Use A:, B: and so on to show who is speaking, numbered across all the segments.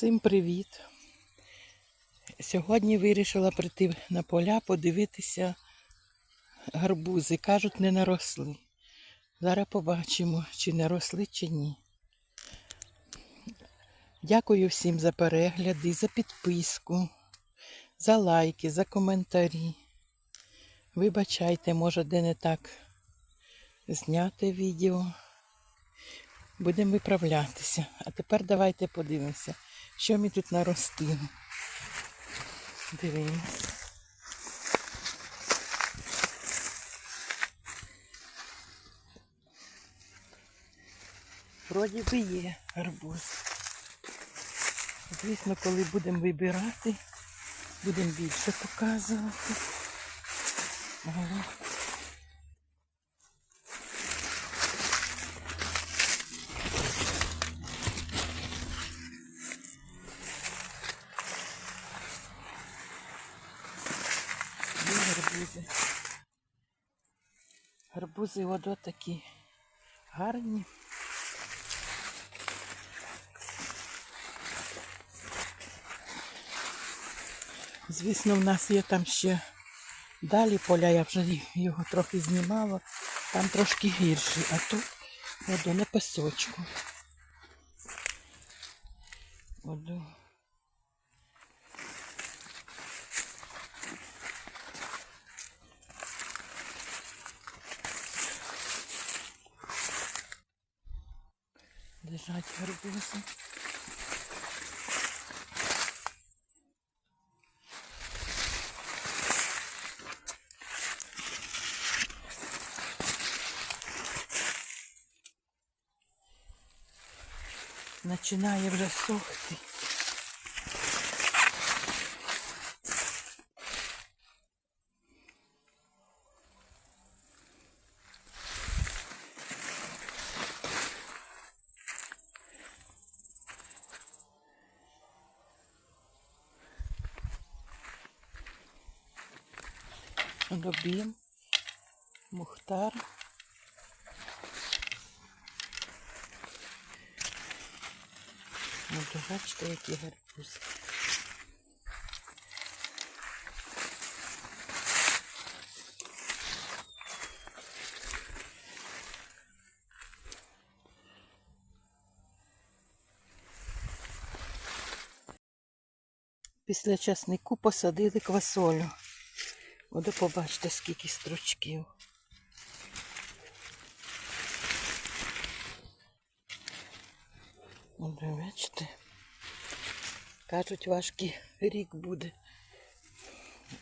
A: Всім привіт! Сьогодні вирішила прийти на поля подивитися гарбузи. Кажуть, не наросли. Зараз побачимо, чи наросли, чи ні. Дякую всім за перегляди, за підписку, за лайки, за коментарі. Вибачайте, може, де не так зняти відео. Будемо виправлятися. А тепер давайте подивимося, що ми тут наростили. Дивимось. Вроді би є арбуз. Звісно, коли будемо вибирати, будемо більше показувати. Гарбузи. Гарбузи ото такі гарні. Звісно, в нас є там ще далі поля, я вже його трохи знімала. Там трошки гірші, а тут воду на песочку. Воду. Лежать гарбузи. Починає вже сохти. Любим, Мухтар. Ну, бачите, які гарбузи. Після часнику посадили квасолю. От побачите, скільки стручків. От бачите. Кажуть, важкий рік буде.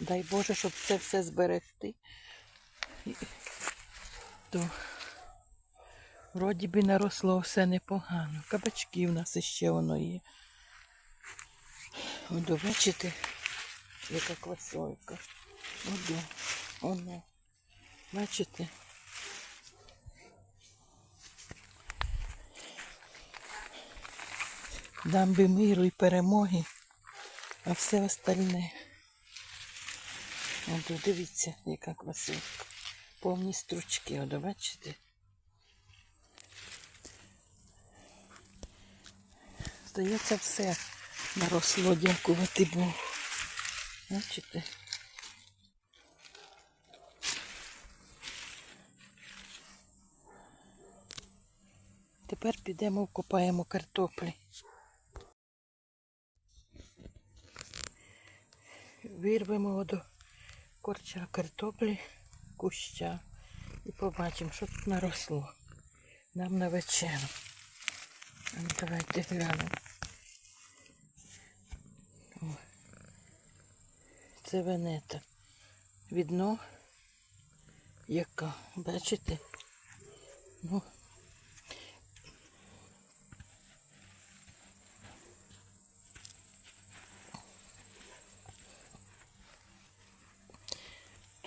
A: Дай Боже, щоб це все зберегти. То вроді би наросло все непогано. Кабачки в нас іще воно є. От бачите, яка квасолька. Оду, воно. Бачите? Дам би миру і перемоги, а все остальне. От дивіться, яка красивка. Повні стручки, от бачите? Здається, все наросло, дякувати Богу. Бачите? Тепер підемо вкопаємо картоплі. Вирвемо до корча картоплі, куща і побачимо, що тут наросло. Нам на вечеру. Ну, Давайте глянемо. О, Це венета. Видно, яка, бачите? Ну,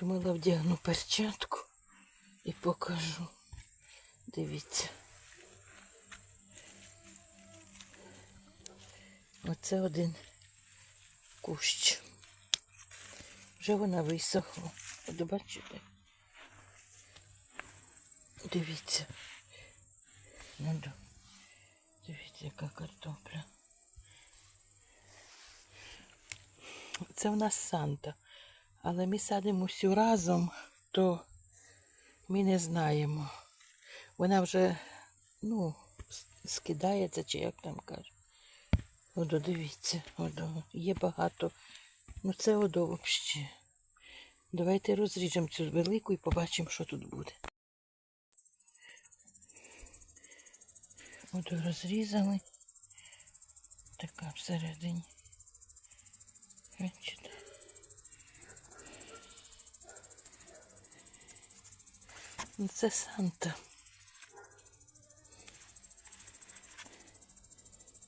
A: Думала, вдягну перчатку і покажу. Дивіться. Оце один кущ. Вже вона висохла. От бачите? Дивіться. Ну. Дивіться, яка картопля. Це в нас Санта. Але ми садимо всю разом, то ми не знаємо. Вона вже, ну, скидається, чи як там кажуть. Одо, дивіться, одо, є багато. Ну це одо взагалі. Давайте розріжемо цю велику і побачимо, що тут буде. Одо розрізали. Така всередині. Це Санта.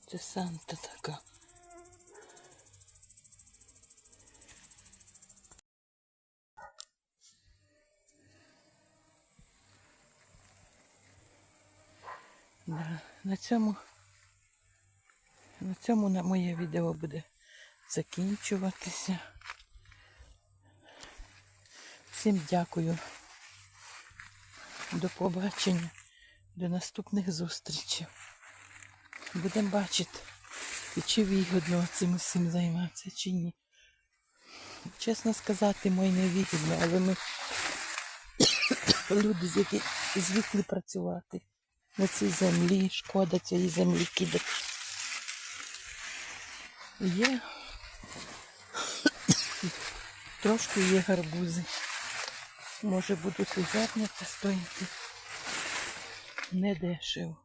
A: Це Санта така. Да. На цьому на цьому на моє відео буде закінчуватися. Всім дякую. До побачення, до наступних зустрічей. Будемо бачити, чи вигідно цим усім займатися, чи ні. Чесно сказати, мені не вигідно, але ми люди, які звикли працювати на цій землі, шкода цієї землі кидати. Є трошки є гарбузи. Може будуть і зернята стоїти. Не дешево.